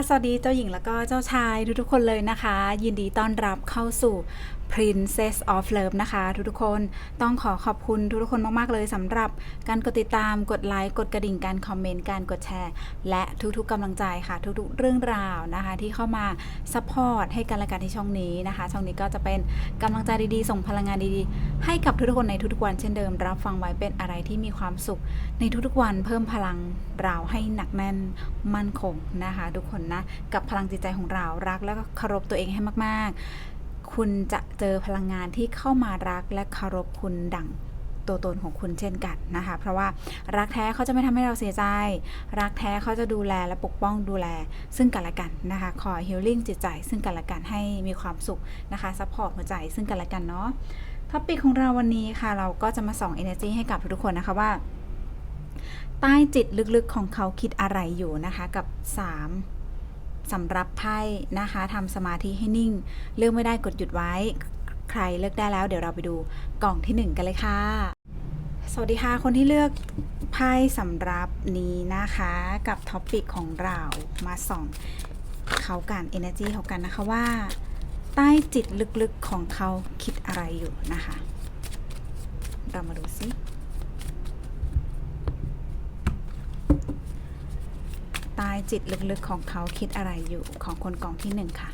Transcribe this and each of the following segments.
สดีค่ะสวัสดีเจ้าหญิงแล้วก็เจ้าชายทุกๆคนเลยนะคะ ยินดีต้อนรับเข้าสู่ Princess of Love นะคะทุกๆคนต้องขอขอบคุณทุกๆคนมากๆเลยสำหรับการกดติดตามกดไลค์กดกระดิ่งการคอมเมนต์การกดแชร์ และทุกๆกำลังใจค่ะ ทุกๆเรื่องราวนะคะ ที่เข้ามาซัพพอร์ตให้กันและกันที่ช่องนี้นะคะ ช่องนี้ก็จะเป็นกำลังใจดีๆ ส่งพลังงานดีๆ ให้กับทุกๆคนในทุกๆวันเช่นเดิม รับฟังไว้เป็นอะไรที่มีความสุข ในทุกๆวันเพิ่มพลังเราให้หนักแน่นมั่นคงนะคะ ทุกคนนะกับพลังจิตใจของเรารักแล้วก็เคารพตัวเองให้มากๆ คุณจะเจอพลังงานที่เข้ามารักและเคารพคุณดั่งตัวตนของคุณเช่นกันนะคะ เพราะว่ารักแท้เขาจะไม่ทำให้เราเสียใจ รักแท้เขาจะดูแลและปกป้องดูแล ซึ่งกันและกันนะคะคอยฮิลลิ่งจิตใจ ซึ่งกันและกันให้มีความสุขนะคะซัพพอร์ตหัวใจซึ่งกันและกันเนาะท็อปิกของเราวันนี้ค่ะ เราก็จะมาส่อง energy ให้กับทุกๆคนนะคะว่าใต้จิตลึกๆของเขาคิดอะไรอยู่นะคะกับ 3 สำรับไพ่นะคะทำสมาธิให้นิ่ง เลือกไม่ได้กดหยุดไว้ ใครเลือกได้แล้ว เดี๋ยวเราไปดูกล่องที่ 1 กันเลยค่ะ สวัสดีค่ะ คนที่เลือกไพ่สำรับนี้นะคะ กับท็อปปิกของเรามาส่องเขากัน energy เขากันนะคะว่า ใต้จิตลึกๆของเขาคิดอะไรอยู่นะคะ เรามาดูซิ ใต้จิตลึกๆของเขาคิดอะไรอยู่ของคนกล่องที่หนึ่งค่ะ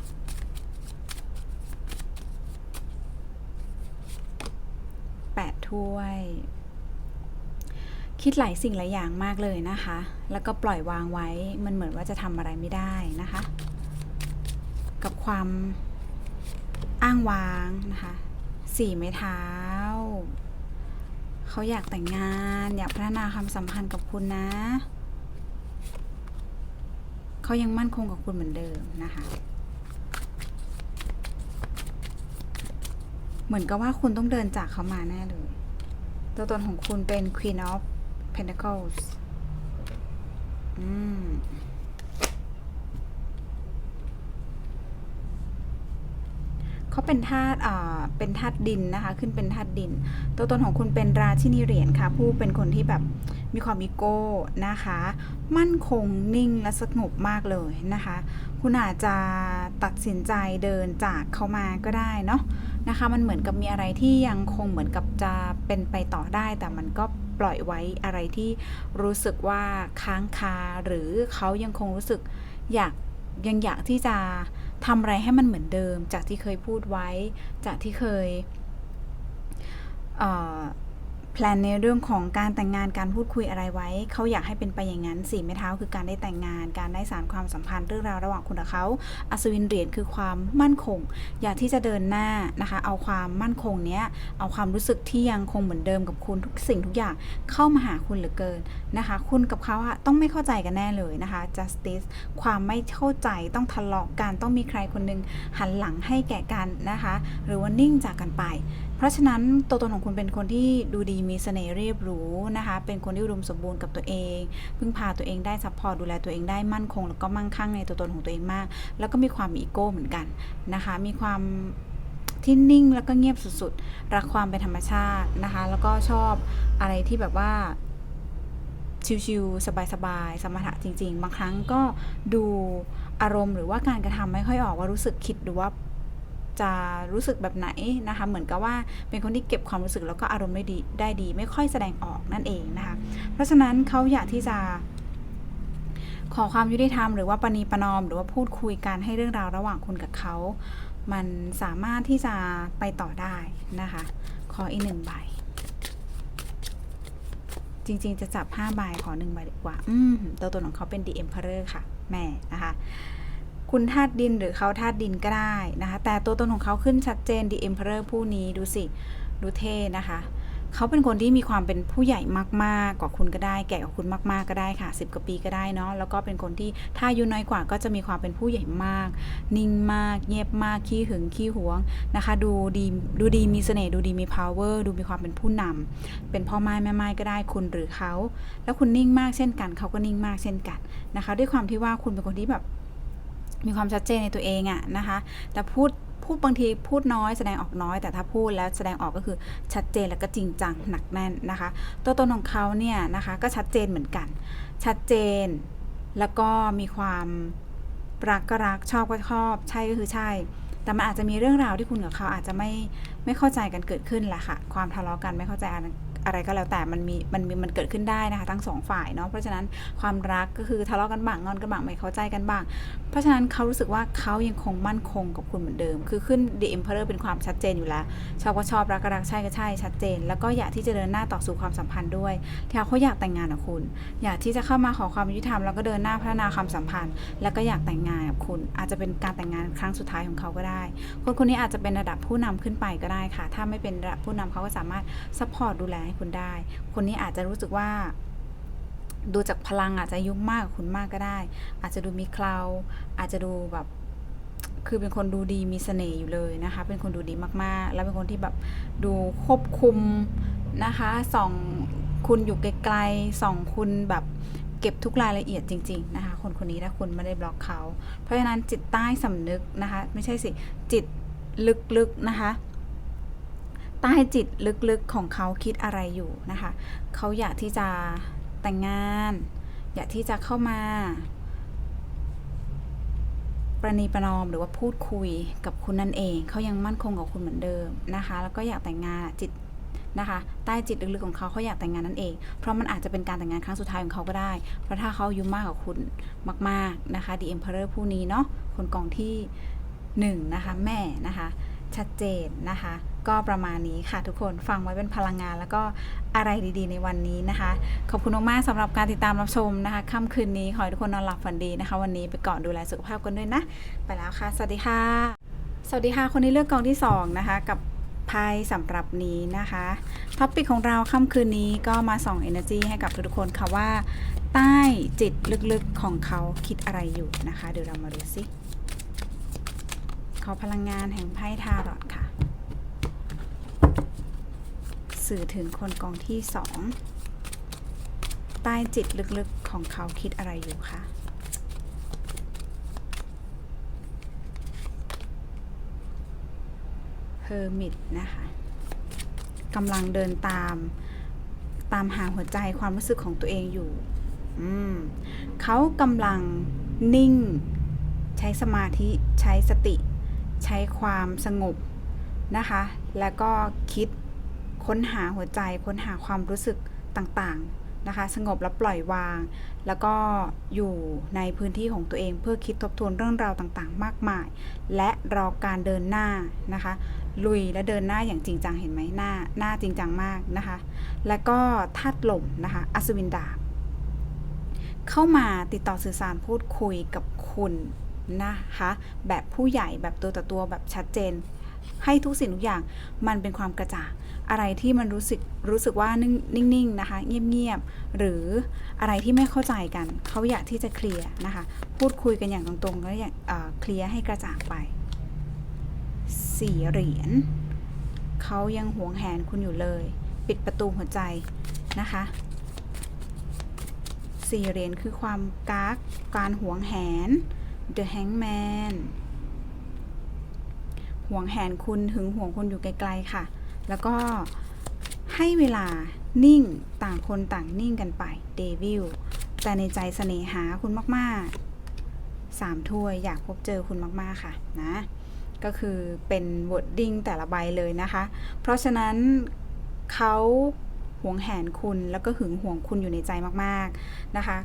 แปดถ้วย คิดหลายสิ่งหลายอย่างมากเลยนะคะ แล้วก็ปล่อยวางไว้ มันเหมือนว่าจะทำอะไรไม่ได้นะคะ กับความอ้างว้างนะคะสี่ไม้เท้า เขาอยากแต่งงาน อยากพัฒนาความสัมพันธ์กับคุณนะ เขายังมั่นคงกับคุณเหมือนเดิมนะคะ เหมือนกับว่าคุณต้องเดินจากเขามาแน่เลย ตัวตนของคุณเป็น Queen of Pentacles อืมเขาเป็นธาตุอ่าเป็นธาตุดินนะคะ ขึ้นเป็นธาตุดิน ตัวตนของคุณเป็นราชินีเหรียญค่ะ ผู้เป็นคนที่แบบ มีความอีโก้นะคะ มั่นคงนิ่งและสงบมากเลยนะคะ คุณอาจจะตัดสินใจเดินจากเขามาก็ได้เนาะนะคะ มันเหมือนกับมีอะไรที่ยังคงเหมือนกับจะเป็นไปต่อได้ แต่มันก็ปล่อยไว้อะไรที่รู้สึกว่าค้างคาหรือเขายังคงรู้สึกอยากยังอยากที่จะทำอะไรให้มันเหมือนเดิม จากที่เคยพูดไว้ จากที่เคย แพลนในเรื่องของการแต่งงานการพูดคุยอะไรไว้ เขาอยากให้เป็นไปอย่างนั้นสี่ไม้เท้าคือการได้แต่งงาน การได้สารความสัมพันธ์เรื่องราวระหว่างคุณกับเขาอัศวินเหรียญคือความมั่นคง อยากที่จะเดินหน้านะคะ เอาความมั่นคงเนี้ยเอาความรู้สึกที่ยังคงเหมือนเดิมกับคุณทุกสิ่งทุกอย่างเข้ามาหาคุณเหลือเกินนะคะ คุณกับเขาอะต้องไม่เข้าใจกันแน่เลยนะคะ justice ความไม่เข้าใจต้องทะเลาะกันต้องมีใครคนหนึงหันหลังให้แก่กันนะคะ หรือว่านิ่งจากกันไปเพราะฉะนั้นตัวตนของคุณเป็นคนที่ดูดีมีเสน่ห์เรียบรู้นะคะ เป็นคนที่อุดมสมบูรณ์กับตัวเอง พึ่งพาตัวเองได้ซัพพอร์ตดูแลตัวเองได้มั่นคง แล้วก็มั่งคั่งในตัวตนของตัวเองมาก แล้วก็มีความมีอีโก้เหมือนกันนะคะ มีความที่นิ่งแล้วก็เงียบสุดๆ รักความเป็นธรรมชาตินะคะ แล้วก็ชอบอะไรที่แบบว่าชิวๆสบายๆ สมถะจริง ๆ บางครั้งก็ดูอารมณ์หรือว่าการกระทำไม่ค่อยออกว่ารู้สึกคิดหรือว่า จะรู้สึกแบบไหนนะคะ เหมือนกับว่าเป็นคนที่เก็บความรู้สึกแล้วก็อารมณ์ได้ดีได้ดี ไม่ค่อยแสดงออกนั่นเองนะคะ เพราะฉะนั้นเขาอยากที่จะขอความยุติธรรมหรือว่าปณีประนอม หรือว่าพูดคุยกันให้เรื่องราวระหว่างคุณกับเขา มันสามารถที่จะไปต่อได้นะคะ ขออีกหนึ่งใบ จริงๆจะจับ5ใบขอ1ใบดีกว่า อืมตัวตนของเขาเป็น The Emperor ค่ะ แม่นะคะ คุณธาตุดินหรือเขาธาตุดินก็ได้นะคะ แต่ตัวตนของเขาขึ้นชัดเจน The Emperor ผู้นี้ดูสิ ดูเท่นะคะ เขาเป็นคนที่มีความเป็นผู้ใหญ่มากๆกว่าคุณก็ได้ แก่กว่าคุณมากๆก็ได้ค่ะ 10กว่าปีก็ได้เนาะ แล้วก็เป็นคนที่ถ้าอายุน้อยกว่าก็จะมีความเป็นผู้ใหญ่มาก นิ่งมาก เงียบมาก ขี้หึง ขี้หวงนะคะ ดูดี ดูดี มีเสน่ห์ ดูดี มี power ดูมีความเป็นผู้นำเป็นพ่อไม้แม่ไม้ก็ได้ คุณหรือเขา แล้วคุณนิ่งมากเช่นกัน เขาก็นิ่งมากเช่นกันนะคะ ด้วยความที่ว่าคุณเป็นคนที่แบบ มีความชัดเจนในตัวเองอะนะคะ แต่พูดพูดบางทีพูดน้อยแสดงออกน้อย แต่ถ้าพูดแล้วแสดงออกก็คือชัดเจนแล้วก็จริงจังหนักแน่นนะคะ ตัวตนของเขาเนี่ยนะคะก็ชัดเจนเหมือนกัน ชัดเจนแล้วก็มีความรักก็รักชอบก็ชอบใช่ก็คือใช่ แต่มันอาจจะมีเรื่องราวที่คุณกับเขาอาจจะไม่ไม่เข้าใจกันเกิดขึ้นแหละค่ะ ความทะเลาะกันไม่เข้าใจ อะไรก็แล้วแต่มันมีมันมีมันเกิดขึ้นได้นะคะทั้งสองฝ่ายเนาะเพราะฉะนั้นความรักก็คือทะเลาะกันบ้างงอนกันบ้างไม่เข้าใจกันบ้าง เพราะฉะนั้นเขารู้สึกว่าเขายังคงมั่นคงกับคุณเหมือนเดิม คือขึ้น The Emperor เป็นความชัดเจนอยู่แล้ว ชอบก็ชอบรักก็รักใช่ก็ใช่ชัดเจน แล้วก็อยากที่จะเดินหน้าต่อสู่ความสัมพันธ์ด้วยที่เขาอยากแต่งงานกับคุณ อยากที่จะเข้ามาขอความยุติธรรมแล้วก็เดินหน้าพัฒนาความสัมพันธ์ แล้วก็อยากแต่งงานกับคุณ อาจจะเป็นการแต่งงานครั้งสุดท้ายของเขาก็ได้ คนคนนี้อาจจะเป็นระดับผู้นำขึ้นไปก็ได้ค่ะ ถ้าไม่เป็นระดับผู้นำเขาก็สามารถซัพพอร์ตดูแลให้คุณได้ คนนี้อาจจะรู้สึกว่า ดูจากพลังอาจจะยุ่มากกว่าคุณมากก็ได้ อาจจะดูมีเคราวอาจจะดูแบบคือเป็นคนดูดีมีเสน่ห์อยู่เลยนะคะ เป็นคนดูดีมากๆ แล้วเป็นคนที่แบบดูควบคุมนะคะส่องคุณอยู่ไกลๆส่องคุณแบบเก็บทุกรายละเอียดจริง ๆ นะคะ คนคนนี้ถ้าคุณไม่ได้บล็อกเขา เพราะฉะนั้นจิตใต้สำนึกนะคะ ไม่ใช่สิจิตลึกๆนะคะ ต้จิตลึกๆของเขาคิดอะไรอยู่นะคะ เขาอยากที่จะแต่งงาน อยากที่จะเข้ามา ประนีประนอมหรือว่าพูดคุยกับคุณนั่นเอง เขายังมั่นคงกับคุณเหมือนเดิมนะคะ แล้วก็อยากแต่งงานจิตนะคะใต้จิตลึกๆของเขาเขาอยากแต่งงานนั่นเอง เพราะมันอาจจะเป็นการแต่งงานครั้งสุดท้ายของเขาก็ได้ เพราะถ้าเขาอายุมากกว่าคุณมาก ๆนะคะ The Emperor ผู้นี้เนาะคนกองที่หนึ่งนะคะแม่นะคะ ชัดเจนนะคะ ก็ประมาณนี้ค่ะทุกคนฟังไว้เป็นพลังงาน แล้วก็อะไรดีๆ ในวันนี้นะคะ ขอบคุณมากๆสำหรับการติดตามรับชมนะคะค่ำคืนนี้ขอให้ทุกคนนอนหลับฝันดีนะคะ วันนี้ไปก่อนดูแลสุขภาพกันด้วยนะ ไปแล้วค่ะ สวัสดีค่ะ สวัสดีค่ะ คนที่เลือกกองที่สองนะคะกับไพ่สำหรับนี้นะคะท็อปิกของเราค่ำคืนนี้ก็มาส่อง energy ให้กับทุกๆคนค่ะว่า ใต้จิตลึกๆของเขาคิดอะไรอยู่นะคะ เดี๋ยวเรามาดูสิ ขอพลังงานแห่งไพ่ทารอตค่ะ สื่อถึงคนกองที่สองใต้จิตลึกๆของเขาคิดอะไรอยู่คะเฮอร์มิตนะคะกำลังเดินตามตามหาหัวใจความรู้สึกของตัวเองอยู่ เขากำลังนิ่ง ใช้สมาธิใช้สติ ใช้ความสงบนะคะ แล้วก็คิดค้นหาหัวใจ ค้นหาความรู้สึกต่างๆนะคะ สงบและปล่อยวาง แล้วก็อยู่ในพื้นที่ของตัวเองเพื่อคิดทบทวนเรื่องราวต่างๆ มากมาย และรอการเดินหน้านะคะ ลุยและเดินหน้าอย่างจริงจังเห็นไหมหน้าหน้าจริงจังมากนะคะ แล้วก็ธาตุลมนะคะอัศวินดาบเข้ามาติดต่อสื่อสารพูดคุยกับคุณ นะคะ แบบผู้ใหญ่แบบตัวต่อตัวแบบชัดเจน ให้ทุกสิ่งทุกอย่างมันเป็นความกระจ่างอะไรที่มันรู้สึกรู้สึกว่านิ่งๆนะคะ เงียบๆหรืออะไรที่ไม่เข้าใจกันเขาอยากที่จะเคลียร์นะคะ พูดคุยกันอย่างตรงๆแล้วอย่างเคลียร์ให้กระจ่างไปสี่เหรียญเขายังหวงแหนคุณอยู่เลย ปิดประตูหัวใจนะคะสี่เหรียญคือความกากการหวงแหน The Hangman ห่วงแหนคุณหึงห่วงคุณอยู่ไกลๆค่ะ แล้วก็ให้เวลานิ่งต่างคนต่างนิ่งกันไปเดวิลแต่ในใจเสน่หาคุณมากๆสามถ้วยอยากพบเจอคุณมากๆค่ะนะก็คือเป็นวอร์ดดิ้งแต่ละใบเลยนะคะ เพราะฉะนั้นเขาหวงแหนคุณแล้วก็หึงหวงคุณอยู่ในใจมากๆนะคะ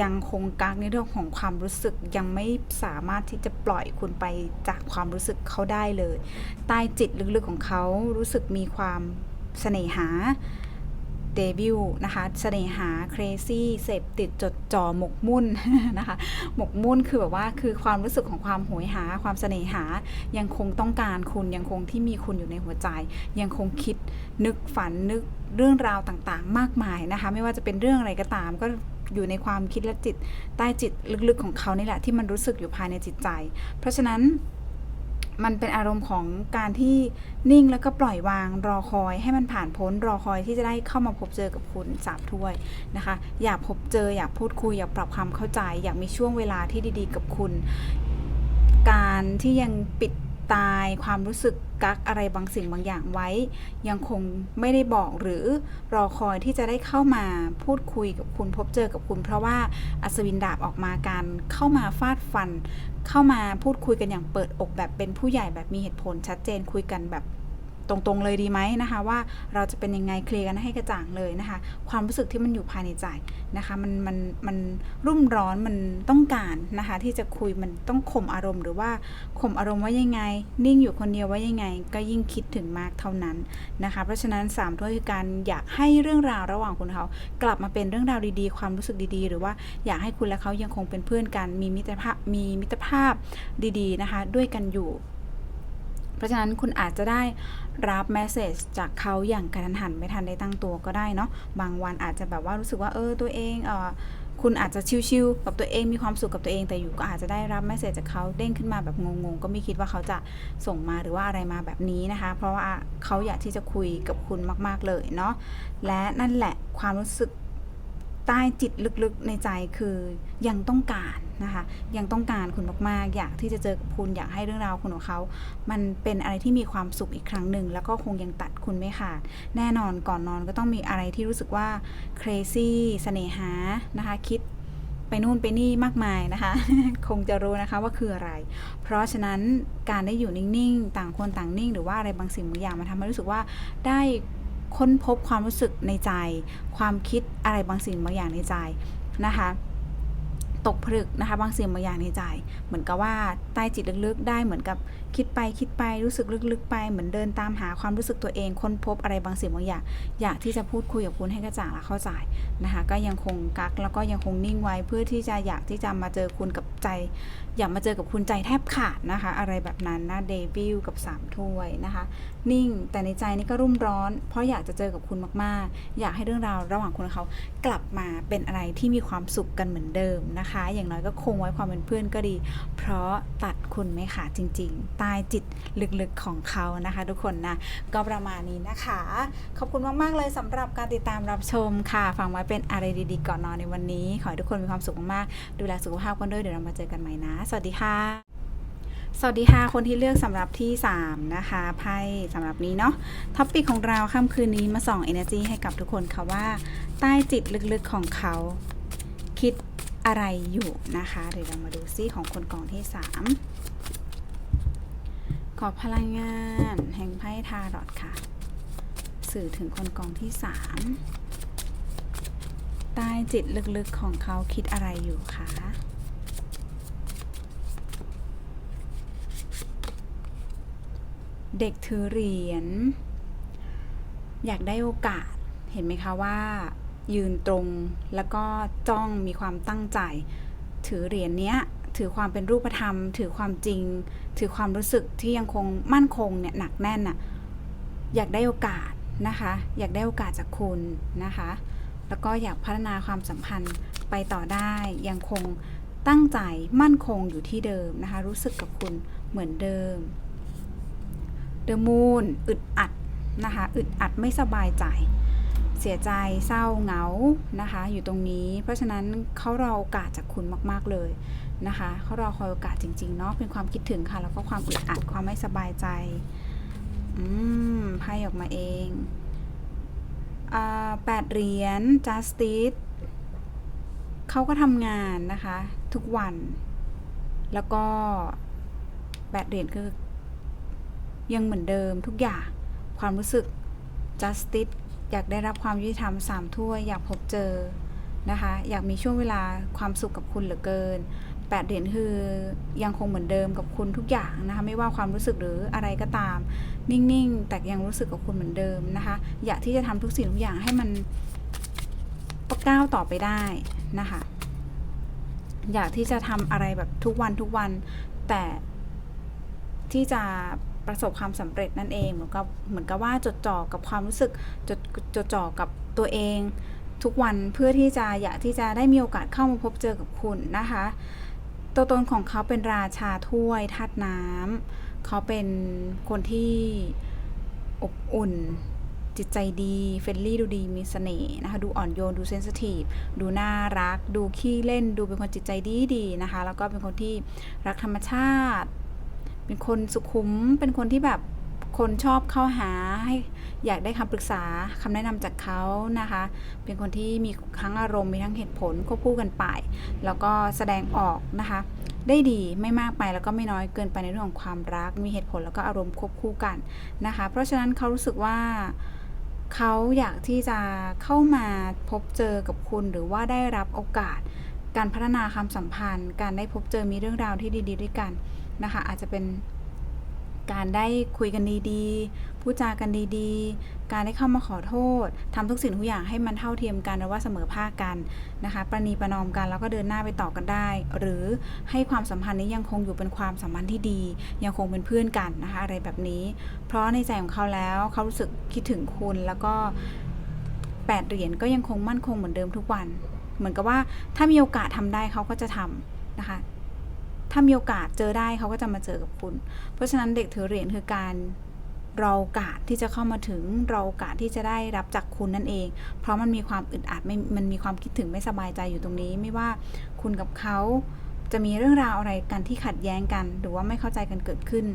ยังคงกักในเรื่องของความรู้สึกยังไม่สามารถที่จะปล่อยคุณไปจากความรู้สึกเขาได้เลย ใต้จิตลึกๆของเขารู้สึกมีความเสน่หาเดบิวนะคะเสน่หาเครซี่เสพติดจดจ่อหมกมุ่นนะคะหมกมุ่นคือแบบว่าคือความรู้สึกของความโหยหา ความเสน่หายังคงต้องการคุณยังคงที่มีคุณอยู่ในหัวใจ ยังคงคิดนึกฝันนึกเรื่องราวต่างๆ มากมายนะคะ ไม่ว่าจะเป็นเรื่องอะไรก็ตามก็ อยู่ในความคิดและจิตใต้จิตลึกๆของเขานี่แหละที่มันรู้สึกอยู่ภายในจิตใจ เพราะฉะนั้นมันเป็นอารมณ์ของการที่นิ่งแล้วก็ปล่อยวางรอคอย ให้มันผ่านพ้นรอคอยที่จะได้เข้ามาพบเจอกับคุณสามถ้วยนะคะ อยากพบเจออยากพูดคุยอยากปรับความเข้าใจ อยากมีช่วงเวลาที่ดี ๆ กับคุณ การที่ยังปิด ตายความรู้สึกกักอะไรบางสิ่งบางอย่างไว้ ยังคงไม่ได้บอกหรือรอคอยที่จะได้เข้ามาพูดคุยกับคุณพบเจอกับคุณ เพราะว่าอัศวินดาบออกมาการเข้ามาฟาดฟัน เข้ามาพูดคุยกันอย่างเปิดอกแบบเป็นผู้ใหญ่แบบมีเหตุผลชัดเจนคุยกันแบบ ตรงๆเลยดีไหมนะคะว่าเราจะเป็นยังไงเคลียร์กันให้กระจ่างเลยนะคะ ความรู้สึกที่มันอยู่ภายในใจนะคะมันมันมันรุ่มร้อนมันต้องการนะคะที่จะคุยมันต้องข่มอารมณ์ หรือว่าข่มอารมณ์ไว้ยังไง นิ่งอยู่คนเดียวไว้ยังไง ก็ยิ่งคิดถึงมากเท่านั้นนะคะ เพราะฉะนั้น3ถ้วคือการอยากให้เรื่องราวระหว่างคุณเขากลับมาเป็นเรื่องราวดีๆ ความรู้สึกดีๆ หรือว่าอยากให้คุณและเขายังคงเป็นเพื่อนกันมีมิตรภาพมีมิตรภาพดีๆนะคะ ด้วยกันอยู่ เพราะฉะนั้นคุณอาจจะได้รับแมสเซจจากเขาอย่างกระทันหันไม่ทันได้ตั้งตัวก็ได้เนาะบางวันอาจจะแบบว่ารู้สึกว่าเออตัวเองเออคุณอาจจะชิวๆกับตัวเองมีความสุขกับตัวเองแต่อยู่ก็อาจจะได้รับแมสเซจจากเขาเด้งขึ้นมาแบบงงๆ ก็ไม่คิดว่าเขาจะส่งมาหรือว่าอะไรมาแบบนี้นะคะ เพราะว่าเขาอยากที่จะคุยกับคุณมากๆเลยเนาะและนั่นแหละความรู้สึก ใต้จิตลึกๆในใจคือยังต้องการนะคะ ยังต้องการคุณมากๆ อยากที่จะเจอกับคุณอยากให้เรื่องราวคุณของเขา มันเป็นอะไรที่มีความสุขอีกครั้งหนึ่ง แล้วก็คงยังตัดคุณไม่ขาด แน่นอนก่อนนอนก็ต้องมีอะไรที่รู้สึกว่า crazy เสน่หานะคะ คิดไปนู่นไปนี่มากมายนะคะ คงจะรู้นะคะว่าคืออะไร เพราะฉะนั้นการได้อยู่นิ่งๆ ต่างคนต่างนิ่ง หรือว่าอะไรบางสิ่งบางอย่างมันทำให้รู้สึกว่าได้ ค้นพบความรู้สึกในใจ ความคิดอะไรบางสิ่งบางอย่างในใจนะคะตกผลึกนะคะบางสิ่งบางอย่างในใจ เหมือนกับว่าใต้จิตลึกๆ ได้เหมือนกับ คิดไปคิดไปรู้สึกลึกๆไปเหมือนเดินตามหาความรู้สึกตัวเองค้นพบอะไรบางสิ่งบางอย่าง อยากที่จะพูดคุยกับคุณให้กระจ่างและเข้าใจนะคะ ก็ยังคงกักแล้วก็ยังคงนิ่งไว้เพื่อที่จะอยากที่จะมาเจอคุณกับใจ อยากมาเจอกับคุณใจแทบขาดนะคะ อะไรแบบนั้นนะเดวิลกับ3ถ้วยนะคะ นิ่งแต่ในใจนี่ก็รุ่มร้อน เพราะอยากจะเจอกับคุณมากๆ อยากให้เรื่องราวระหว่างคุณเขากลับมาเป็นอะไรที่มีความสุขกันเหมือนเดิมนะคะ อย่างน้อยก็คงไว้ความเป็นเพื่อนก็ดี เพราะตัดคุณไม่ขาดจริง ๆต้จิตลึกๆของเขานะคะ ทุกคนนะก็ประมาณนี้นะคะ ขอบคุณมากๆเลยสำหรับการติดตามรับชมค่ะฟังไว้เป็นอะไรดีๆก่อนนอนในวันนี้ ขอให้ทุกคนมีความสุขมากๆดูแลสุขภาพกันด้วยเดี๋ยวเรามาเจอกันใหม่นะ สวัสดีค่ะ สวัสดีค่ะ คนที่เลือกสำหรับที่ 3 นะคะไพ่สำหรับนี้เนาะท็อปิกของเราค่ำคืนนี้มาส่อง Energy ให้กับทุกคนค่ะว่า ใต้จิตลึกๆของเขา คิดอะไรอยู่นะคะ เดี๋ยวเรามาดูซิของคนกองที่ 3 ขอพลังงาน แห่งไพ่ทารอตค่ะ สื่อถึงคนกองที่ 3 ใต้จิตลึกๆของเขาคิดอะไรอยู่คะเด็กถือเหรียญอยากได้โอกาสเห็นไหมคะว่า ยืนตรงแล้วก็จ้องมีความตั้งใจ ถือเหรียญเนี้ย ถือความเป็นรูปธรรม ถือความจริง ถือความรู้สึกที่ยังคงมั่นคงเนี่ยหนักแน่นน่ะอยากได้โอกาสนะคะ อยากได้โอกาสจากคุณนะคะ แล้วก็อยากพัฒนาความสัมพันธ์ไปต่อได้ยังคงตั้งใจมั่นคงอยู่ที่เดิมนะคะ รู้สึกกับคุณเหมือนเดิมเดอะมูนอึดอัดนะคะอึดอัดไม่สบายใจ เสียใจเศร้าเหงานะคะ อยู่ตรงนี้ เพราะฉะนั้นเขารอโอกาสจากคุณมาก ๆ เลย นะคะเขารอคอยโอกาสจริง ๆ เนาะเป็นความคิดถึงค่ะ แล้วก็ความอึดอัดความไม่สบายใจ อืมไพ่ออกมาเองอ่าแปดเหรียญ justice เขาก็ทำงานนะคะ ทุกวัน แล้วก็แปดเหรียญคือยังเหมือนเดิมทุกอย่างความรู้สึก justice อยากได้รับความยุติธรรมสามถ้วยอยากพบเจอนะคะ อยากมีช่วงเวลาความสุขกับคุณเหลือเกิน แปดเหรียญคือยังคงเหมือนเดิมกับคุณทุกอย่างนะคะ ไม่ว่าความรู้สึกหรืออะไรก็ตาม นิ่งๆ แต่ยังรู้สึกกับคุณเหมือนเดิมนะคะ อยากที่จะทำทุกสิ่งทุกอย่างให้มันก้าวต่อไปได้นะคะ อยากที่จะทำอะไรแบบทุกวันทุกวัน แต่ที่จะประสบความสำเร็จนั่นเองเหมือนกับเหมือนกับว่าจดจ่อกับความรู้สึกจดจดจ่อกับตัวเองทุกวันเพื่อที่จะอยากที่จะได้มีโอกาสเข้ามาพบเจอกับคุณนะคะ ตัวตนของเขาเป็นราชาถ้วยธาตุน้ำเขาเป็นคนที่อบอุ่น จิตใจดีเฟรนลี่ดูดีมีเสน่ห์นะคะ ดูอ่อนโยน ดูเซนสิทีฟดูน่ารัก ดูขี้เล่น ดูเป็นคนจิตใจดีดีนะคะ แล้วก็เป็นคนที่รักธรรมชาติ เป็นคนสุขุมเป็นคนที่แบบ คนชอบเข้าหาให้อยากได้คำปรึกษาคำแนะนำจากเขานะคะ เป็นคนที่มีทั้งอารมณ์มีทั้งเหตุผลควบคู่กันไป แล้วก็แสดงออกนะคะ ได้ดีไม่มากไปแล้วก็ไม่น้อยเกินไปในเรื่องของความรัก มีเหตุผลแล้วก็อารมณ์ควบคู่กันนะคะ เพราะฉะนั้นเขารู้สึกว่าเขาอยากที่จะเข้ามาพบเจอกับคุณหรือว่าได้รับโอกาส การพัฒนาความสัมพันธ์ การได้พบเจอมีเรื่องราวที่ดี ๆ ด้วยกันนะคะ อาจจะเป็น การได้คุยกันดีๆพูดจากันดีๆ การได้เข้ามาขอโทษทำทุกสิ่งทุกอย่างให้มันเท่าเทียมกันหรือว่าเสมอภาคกันนะคะ ประนีประนอมกันแล้วก็เดินหน้าไปต่อกันได้ หรือให้ความสัมพันธ์นี้ยังคงอยู่เป็นความสัมพันธ์ที่ดี ยังคงเป็นเพื่อนกันนะคะ อะไรแบบนี้ เพราะในใจของเขาแล้วเขารู้สึกคิดถึงคุณแล้วก็แปดเหรียญก็ยังคงมั่นคงเหมือนเดิมทุกวัน เหมือนกับว่าถ้ามีโอกาสทำได้เขาก็จะทำนะคะ ถ้ามีโอกาสเจอได้เขาก็จะมาเจอกับคุณ เพราะฉะนั้นเด็กถือเหรียญคือการรอโอกาสที่จะเข้ามาถึงรอโอกาสที่จะได้รับจากคุณนั่นเอง เพราะมันมีความอึดอัดไม่มันมีความคิดถึงไม่สบายใจอยู่ตรงนี้ ไม่ว่าคุณกับเขาจะมีเรื่องราวอะไรกันที่ขัดแย้งกัน หรือว่าไม่เข้าใจกันเกิดขึ้น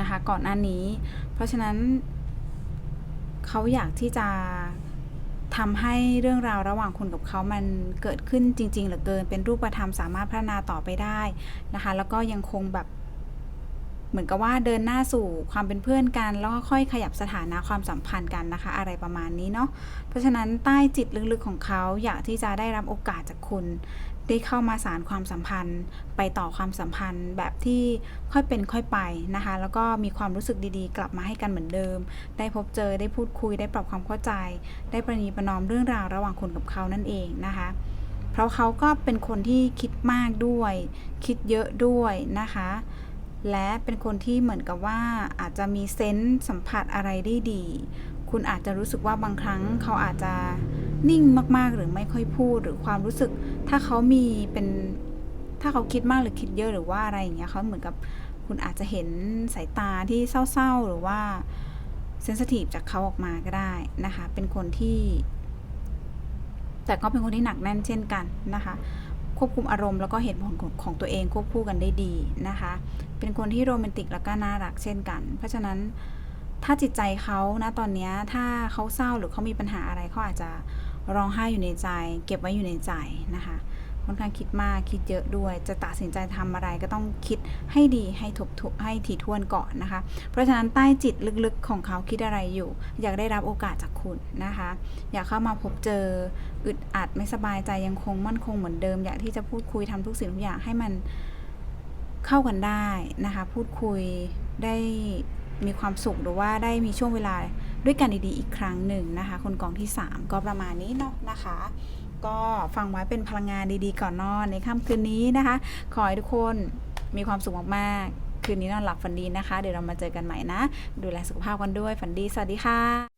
นะคะ ก่อนหน้านี้ เพราะฉะนั้นเขาอยากที่จะ ทำให้เรื่องราวระหว่างคุณกับเขามันเกิดขึ้นจริง ๆ เหลือเกิน เป็นรูปธรรมสามารถพัฒนาต่อไปได้นะคะ แล้วก็ยังคงแบบ เหมือนกับว่าเดินหน้าสู่ความเป็นเพื่อนกัน แล้วก็ค่อยขยับสถานะความสัมพันธ์กันนะคะ อะไรประมาณนี้เนาะเพราะฉะนั้นใต้จิตลึกๆของเขาอยากที่จะได้รับโอกาสจากคุณ ได้เข้ามาสารความสัมพันธ์ ไปต่อความสัมพันธ์แบบที่ค่อยเป็นค่อยไปนะคะ แล้วก็มีความรู้สึกดีๆ กลับมาให้กันเหมือนเดิม ได้พบเจอได้พูดคุยได้ปรับความเข้าใจ ได้ประนีประนอมเรื่องราวระหว่างคุณกับเขานั่นเองนะคะเพราะเขาก็เป็นคนที่คิดมากด้วย คิดเยอะด้วยนะคะ และเป็นคนที่เหมือนกับว่าอาจจะมีเซนส์สัมผัสอะไรได้ดี คุณอาจจะรู้สึกว่าบางครั้งเขาอาจจะ นิ่งมากๆ หรือไม่ค่อยพูดหรือความรู้สึก ถ้าเขามีเป็นถ้าเขาคิดมากหรือคิดเยอะหรือว่าอะไรอย่างเงี้ยเขาเหมือนกับคุณอาจจะเห็นสายตาที่เศร้าๆ หรือว่าเซนสทีฟจากเขาออกมาก็ได้นะคะ เป็นคนที่ แต่ก็เป็นคนที่หนักแน่นเช่นกันนะคะ ควบคุมอารมณ์แล้วก็เหตุผลของตัวเองควบคู่กันได้ดีนะคะ เป็นคนที่โรแมนติกแล้วก็น่ารักเช่นกัน เพราะฉะนั้นถ้าจิตใจเขานะตอนนี้ถ้าเขาเศร้าหรือเขามีปัญหาอะไรเขาอาจจะ ร้องไห้อยู่ในใจ เก็บไว้อยู่ในใจนะคะค่อนข้างคิดมากคิดเยอะด้วย จะตัดสินใจทำอะไรก็ต้องคิดให้ดีให้ทบทวนให้ถี่ถ้วนก่อนนะคะ เพราะฉะนั้นใต้จิตลึกๆของเขาคิดอะไรอยู่ อยากได้รับโอกาสจากคุณนะคะ อยากเข้ามาพบเจออึดอัดไม่สบายใจยังคงมั่นคงเหมือนเดิม อยากที่จะพูดคุยทำทุกสิ่งทุกอย่างให้มันเข้ากันได้นะคะ พูดคุยได้มีความสุขหรือว่าได้มีช่วงเวลา ด้วยกันดีๆอีกครั้งหนึ่งนะคะ คนกองที่ 3 ก็ประมาณนี้เนาะนะคะ ก็ฟังไว้เป็นพลังงานดีๆก่อนนอนในค่ำคืนนี้นะคะ ขอให้ทุกคนมีความสุขมากๆ คืนนี้นอนหลับฝันดีนะคะ เดี๋ยวเรามาเจอกันใหม่นะ ดูแลสุขภาพกันด้วยฝันดี สวัสดีค่ะ